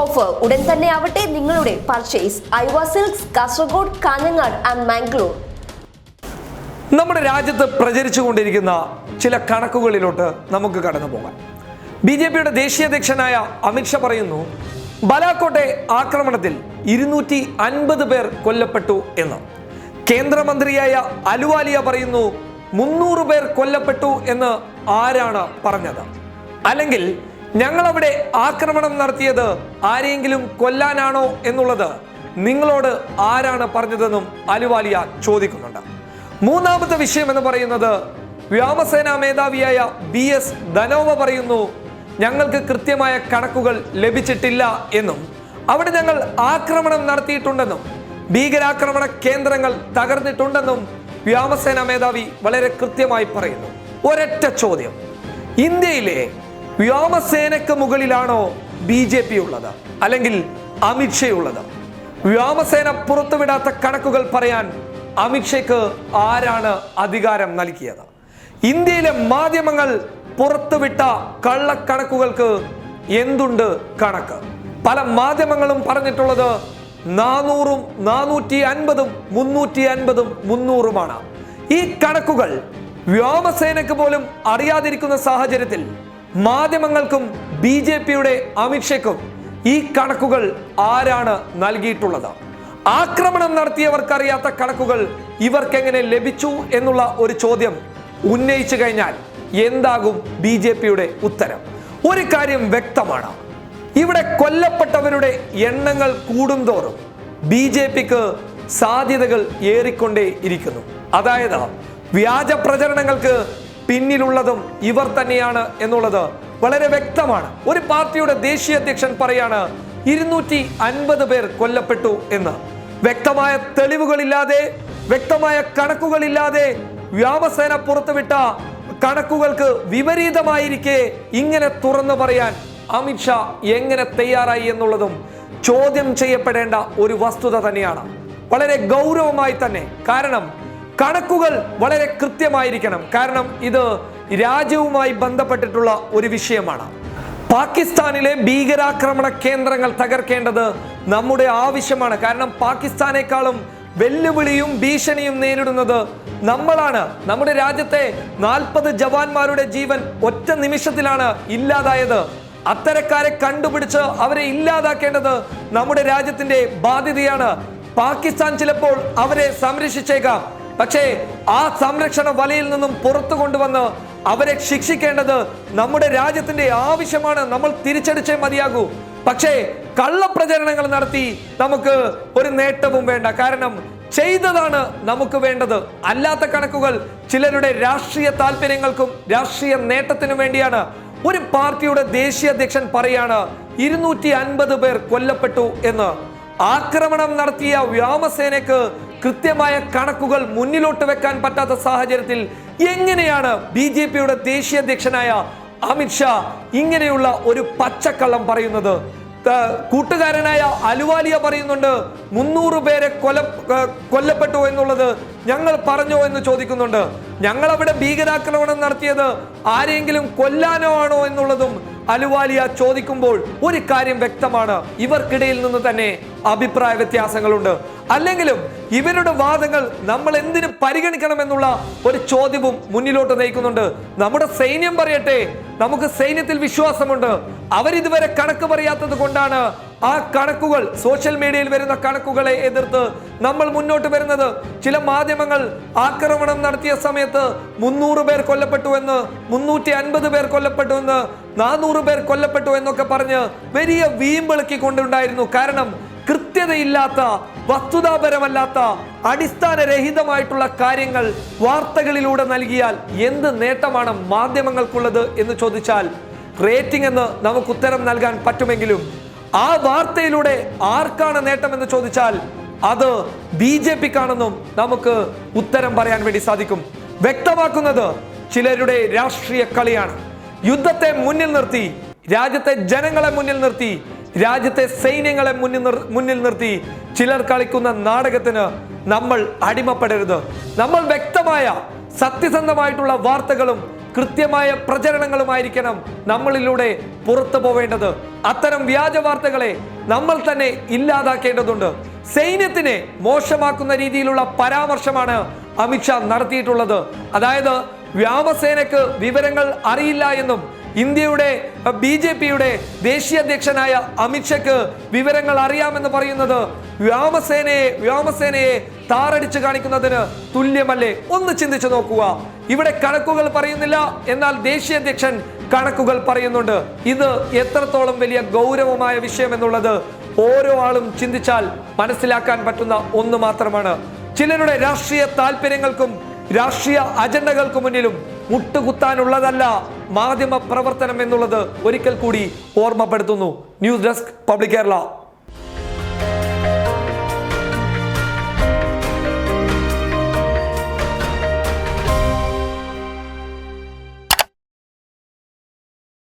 Offer ഉടൻ തന്നെ ആവട്ടെ നിങ്ങളുടെ purchase Aiva silks Kasaragod Kanhangad and Mangalore നമ്മുടെ രാജ്യത്ത് പ്രചരിച്ചുകൊണ്ടിരിക്കുന്ന ചില കണക്കുകളിലോട്ട് നമുക്ക് കടന്നു പോകാം. ബി ജെ പിയുടെ ദേശീയ അധ്യക്ഷനായ അമിത്ഷാ പറയുന്നു ബലാക്കോട്ടെ ആക്രമണത്തിൽ ഇരുന്നൂറ്റി അൻപത് പേർ കൊല്ലപ്പെട്ടു എന്ന്. കേന്ദ്രമന്ത്രിയായ അലുവാലിയ പറയുന്നു മുന്നൂറ് പേർ കൊല്ലപ്പെട്ടു എന്ന് ആരാണ് പറഞ്ഞത്? അല്ലെങ്കിൽ ഞങ്ങളവിടെ ആക്രമണം നടത്തിയത് ആരെങ്കിലും കൊല്ലാനാണോ എന്നുള്ളത് നിങ്ങളോട് ആരാണ് പറഞ്ഞതെന്നും അലുവാലിയ ചോദിക്കുന്നുണ്ട്. മൂന്നാമത്തെ വിഷയം എന്ന് പറയുന്നത് വ്യോമസേനാ മേധാവിയായ ബി എസ് ധനോവ പറയുന്നു ഞങ്ങൾക്ക് കൃത്യമായ കണക്കുകൾ ലഭിച്ചിട്ടില്ല എന്നും അവിടെ ഞങ്ങൾ ആക്രമണം നടത്തിയിട്ടുണ്ടെന്നും ഭീകരാക്രമണ കേന്ദ്രങ്ങൾ തകർന്നിട്ടുണ്ടെന്നും വ്യോമസേനാ മേധാവി വളരെ കൃത്യമായി പറയുന്നു. ഒരൊറ്റ ചോദ്യം. ഇന്ത്യയിലെ വ്യോമസേനയ്ക്ക് മുകളിലാണോ ബി ജെ പി ഉള്ളത് അല്ലെങ്കിൽ അമിത്ഷയുള്ളത്? വ്യോമസേന പുറത്തുവിടാത്ത കണക്കുകൾ പറയാൻ അമിത്ഷയ്ക്ക് ആരാണ് അധികാരം നൽകിയത്? ഇന്ത്യയിലെ മാധ്യമങ്ങൾ പുറത്തുവിട്ട കള്ളക്കണക്കുകൾക്ക് എന്തുണ്ട് കണക്ക്? പല മാധ്യമങ്ങളും പറഞ്ഞിട്ടുള്ളത് നാനൂറും നാനൂറ്റി അൻപതും മുന്നൂറ്റി അൻപതും മുന്നൂറുമാണ്. ഈ കണക്കുകൾ വ്യോമസേനയ്ക്ക് പോലും അറിയാതിരിക്കുന്ന സാഹചര്യത്തിൽ മാധ്യമങ്ങൾക്കും ബി ജെ പിയുടെ അമിത്ഷയ്ക്കും ഈ കണക്കുകൾ ആരാണ് നൽകിയിട്ടുള്ളത്? ആക്രമണം നടത്തിയവർക്കറിയാത്ത കണക്കുകൾ ഇവർക്കെങ്ങനെ ലഭിച്ചു എന്നുള്ള ഒരു ചോദ്യം ഉന്നയിച്ചു കഴിഞ്ഞാൽ എന്താകും ബി ജെ പിയുടെ ഉത്തരം? ഒരു കാര്യം വ്യക്തമാണ്. ഇവിടെ കൊല്ലപ്പെട്ടവരുടെ എണ്ണങ്ങൾ കൂടുന്തോറും ബി ജെ പിക്ക് സാധ്യതകൾ ഏറിക്കൊണ്ടേ ഇരിക്കുന്നു അതായത് വ്യാജ പ്രചരണങ്ങൾക്ക് പിന്നിലുള്ളതും ഇവർ തന്നെയാണ് എന്നുള്ളത് വളരെ വ്യക്തമാണ്. ഒരു പാർട്ടിയുടെ ദേശീയ അധ്യക്ഷൻ പറയാണ് ഇരുന്നൂറ്റി അൻപത് പേർ കൊല്ലപ്പെട്ടു എന്ന്. വ്യക്തമായ തെളിവുകളില്ലാതെ വ്യക്തമായ കണക്കുകളില്ലാതെ വ്യോമസേന പുറത്തുവിട്ട കണക്കുകൾക്ക് വിപരീതമായിരിക്കെ ഇങ്ങനെ തുറന്നു പറയാൻ അമിത്ഷാ എങ്ങനെ തയ്യാറായി എന്നുള്ളതും ചോദ്യം ചെയ്യപ്പെടേണ്ട ഒരു വസ്തുത തന്നെയാണ്. വളരെ ഗൗരവമായി തന്നെ. കാരണം കണക്കുകൾ വളരെ കൃത്യമായിരിക്കണം. കാരണം ഇത് രാജ്യവുമായി ബന്ധപ്പെട്ടിട്ടുള്ള ഒരു വിഷയമാണ്. പാകിസ്ഥാനിലെ ഭീകരാക്രമണ കേന്ദ്രങ്ങൾ തകർക്കേണ്ടത് നമ്മുടെ ആവശ്യമാണ്. കാരണം പാകിസ്ഥാനേക്കാളും വെല്ലുവിളിയും ഭീഷണിയും നേരിടുന്നത് നമ്മളാണ്. നമ്മുടെ രാജ്യത്തെ നാൽപ്പത് ജവാന്മാരുടെ ജീവൻ ഒറ്റ നിമിഷത്തിലാണ് ഇല്ലാതായത്. അത്തരക്കാരെ കണ്ടുപിടിച്ച് അവരെ ഇല്ലാതാക്കേണ്ടത് നമ്മുടെ രാജ്യത്തിന്റെ ബാധ്യതയാണ്. പാകിസ്ഥാൻ ചിലപ്പോൾ അവരെ സംരക്ഷിച്ചേക്കാം. പക്ഷേ ആ സംരക്ഷണ വലയിൽ നിന്നും പുറത്തു കൊണ്ടുവന്ന് അവരെ ശിക്ഷിക്കേണ്ടത് നമ്മുടെ രാജ്യത്തിന്റെ ആവശ്യമാണ്. നമ്മൾ തിരിച്ചടിച്ചേ മതിയാകൂ. പക്ഷേ കള്ളപ്രചരണങ്ങൾ നടത്തി നമുക്ക് ഒരു നേട്ടവും വേണ്ട. കാരണം ചെയ്തതാണ് നമുക്ക് വേണ്ടത്. അല്ലാത്ത കണക്കുകൾ ചിലരുടെ രാഷ്ട്രീയ താല്പര്യങ്ങൾക്കും രാഷ്ട്രീയ നേട്ടത്തിനും വേണ്ടിയാണ്. ഒരു പാർട്ടിയുടെ ദേശീയ അധ്യക്ഷൻ പറയാണ് ഇരുന്നൂറ്റി അൻപത് പേർ കൊല്ലപ്പെട്ടു എന്ന്. ആക്രമണം നടത്തിയ വ്യോമസേനയ്ക്ക് കൃത്യമായ കണക്കുകൾ മുന്നിലോട്ട് വെക്കാൻ പറ്റാത്ത സാഹചര്യത്തിൽ എങ്ങനെയാണ് ബി ജെ പിയുടെ ദേശീയ അധ്യക്ഷനായ അമിത്ഷാ ഇങ്ങനെയുള്ള ഒരു പച്ചക്കള്ളം പറയുന്നത്? കൂട്ടുകാരനായ അലുവാലിയ പറയുന്നുണ്ട് മുന്നൂറ് പേരെ കൊല കൊല്ലപ്പെട്ടു എന്നുള്ളത് ഞങ്ങൾ പറഞ്ഞോ എന്ന് ചോദിക്കുന്നുണ്ട്. ഞങ്ങളവിടെ ഭീകരാക്രമണം നടത്തിയത് ആരെങ്കിലും കൊല്ലാനോ ആണോ എന്നുള്ളതും അലുവാലിയ ചോദിക്കുമ്പോൾ ഒരു കാര്യം വ്യക്തമാണ്. ഇവർക്കിടയിൽ നിന്ന് തന്നെ അഭിപ്രായ വ്യത്യാസങ്ങളുണ്ട്. അല്ലെങ്കിലും ഇവരുടെ വാദങ്ങൾ നമ്മൾ എന്തിനു പരിഗണിക്കണമെന്നുള്ള ഒരു ചോദ്യവും മുന്നിലോട്ട് നയിക്കുന്നുണ്ട്. നമ്മുടെ സൈന്യം പറയട്ടെ നമുക്ക് സൈന്യത്തിൽ വിശ്വാസമുണ്ട്. അവരിതുവരെ കണക്ക് പറയാത്തത് കൊണ്ടാണ് ആ കണക്കുകൾ സോഷ്യൽ മീഡിയയിൽ വരുന്ന കണക്കുകളെ എതിർത്ത് നമ്മൾ മുന്നോട്ട് വരുന്നത്. ചില മാധ്യമങ്ങൾ ആക്രമണം നടത്തിയ സമയത്ത് മുന്നൂറ് പേർ കൊല്ലപ്പെട്ടു എന്ന് മുന്നൂറ്റി അൻപത് പേർ കൊല്ലപ്പെട്ടു എന്ന് നാനൂറ് പേർ കൊല്ലപ്പെട്ടു എന്നൊക്കെ പറഞ്ഞ് വലിയ വീമ്പിളക്കി കൊണ്ടുണ്ടായിരുന്നു. കാരണം കൃത്യതയില്ലാത്ത വസ്തുതാപരമല്ലാത്ത അടിസ്ഥാനരഹിതമായിട്ടുള്ള കാര്യങ്ങൾ വാർത്തകളിലൂടെ നൽകിയാൽ എന്ത് നേട്ടമാണ് മാധ്യമങ്ങൾക്കുള്ളത് എന്ന് ചോദിച്ചാൽ റേറ്റിംഗ് എന്ന് നമുക്ക് ഉത്തരം നൽകാൻ പറ്റുമെങ്കിലും ആ വാർത്തയിലൂടെ ആർക്കാണ് നേട്ടമെന്ന് ചോദിച്ചാൽ അത് ബി ജെ പിക്കാണെന്നും നമുക്ക് ഉത്തരം പറയാൻ വേണ്ടി സാധിക്കും. വ്യക്തമാക്കുന്നത് ചിലരുടെ രാഷ്ട്രീയ കളിയാണ്. യുദ്ധത്തെ മുന്നിൽ നിർത്തി രാജ്യത്തെ ജനങ്ങളെ മുന്നിൽ നിർത്തി രാജ്യത്തെ സൈന്യങ്ങളെ മുന്നിൽ മുന്നിൽ നിർത്തി ചിലർ കളിക്കുന്ന നാടകത്തിന് നമ്മൾ അടിമപ്പെടരുത്. നമ്മൾ വ്യക്തമായ സത്യസന്ധമായിട്ടുള്ള വാർത്തകളും കൃത്യമായ പ്രചരണങ്ങളുമായിരിക്കണം നമ്മളിലൂടെ പുറത്തു പോവേണ്ടത്. അത്തരം വ്യാജ വാർത്തകളെ നമ്മൾ തന്നെ ഇല്ലാതാക്കേണ്ടതുണ്ട്. സൈന്യത്തിനെ മോശമാക്കുന്ന രീതിയിലുള്ള പരാമർശമാണ് അമിത്ഷാ നടത്തിയിട്ടുള്ളത്. അതായത് വ്യോമസേനക്ക് വിവരങ്ങൾ അറിയില്ല എന്നും ഇന്ത്യയുടെ ബി ജെ പിയുടെ ദേശീയ അധ്യക്ഷനായ അമിത്ഷയ്ക്ക് വിവരങ്ങൾ അറിയാമെന്ന് പറയുന്നത് വ്യോമസേനയെ വ്യോമസേനയെ താറടിച്ചു കാണിക്കുന്നതിന് തുല്യമല്ലേ? ഒന്ന് ചിന്തിച്ചു നോക്കുക. ഇവിടെ കണക്കുകൾ പറയുന്നില്ല എന്നാൽ ദേശീയ അധ്യക്ഷൻ കണക്കുകൾ പറയുന്നുണ്ട്. ഇത് എത്രത്തോളം വലിയ ഗൗരവമായ വിഷയം എന്നുള്ളത് ഓരോ ആളും ചിന്തിച്ചാൽ മനസ്സിലാക്കാൻ പറ്റുന്ന ഒന്ന് മാത്രമാണ്. ചിലരുടെ രാഷ്ട്രീയ താല്പര്യങ്ങൾക്കും രാഷ്ട്രീയ അജണ്ടകൾക്ക് മുന്നിലും മുട്ടുകുത്താനുള്ളതല്ല മാധ്യമ പ്രവർത്തനം എന്നുള്ളത് ഒരിക്കൽ കൂടി ഓർമ്മപ്പെടുത്തുന്നു. News desk public Kerala.